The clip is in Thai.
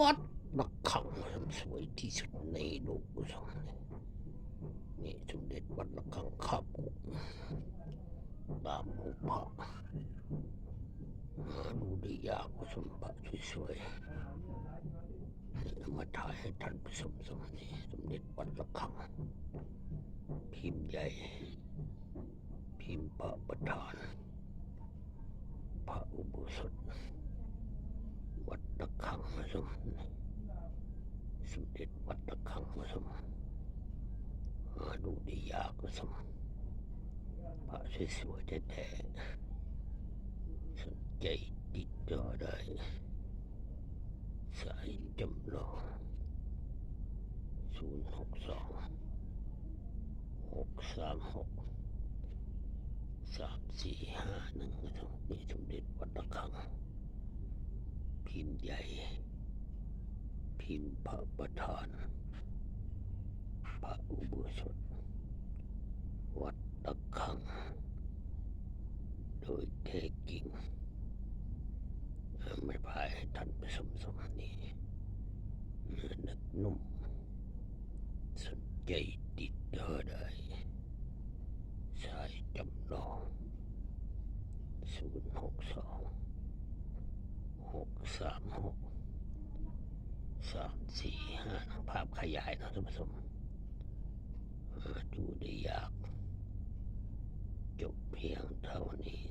วัดระฆังสวยที่สุดในโลกสมนี่สมเด็จวัดระฆังข้าบุตามองค์พระหาดูได้ยากสมบัติสวยๆนี่มาถ่ายให้ท่านผู้ชมสมนี่สมเด็จวัดระฆังพิมพ์ใหญ่ พิมพ์พระประธาน พระอุโบสถ วัดตะขังมาสมสม เด็จวัดตะขังมาสมหาดูด้ยากมาสมพระสวยๆแท้ๆสนใจติดต่อได้สายจำลองศูนย์หกสองหกสามหกสามสี่ห้าหนึ่งมาสมนี่สมเด็จวัดตะขังพิมพ์ใหญ่ พิมพ์พระประธาน พระอุโบสถ วัดตะขัง โดยแท้จริงไม่พายให้ท่านไปสมสมนี้เนื้อนักนุ่ม สนใจติดต่อได้สายจำลองศูนย์หกสองหกสามหก สามสี่ห้าภาพขยายนะท่านผู้ชมดูได้ยาก จบเพียงเท่านี้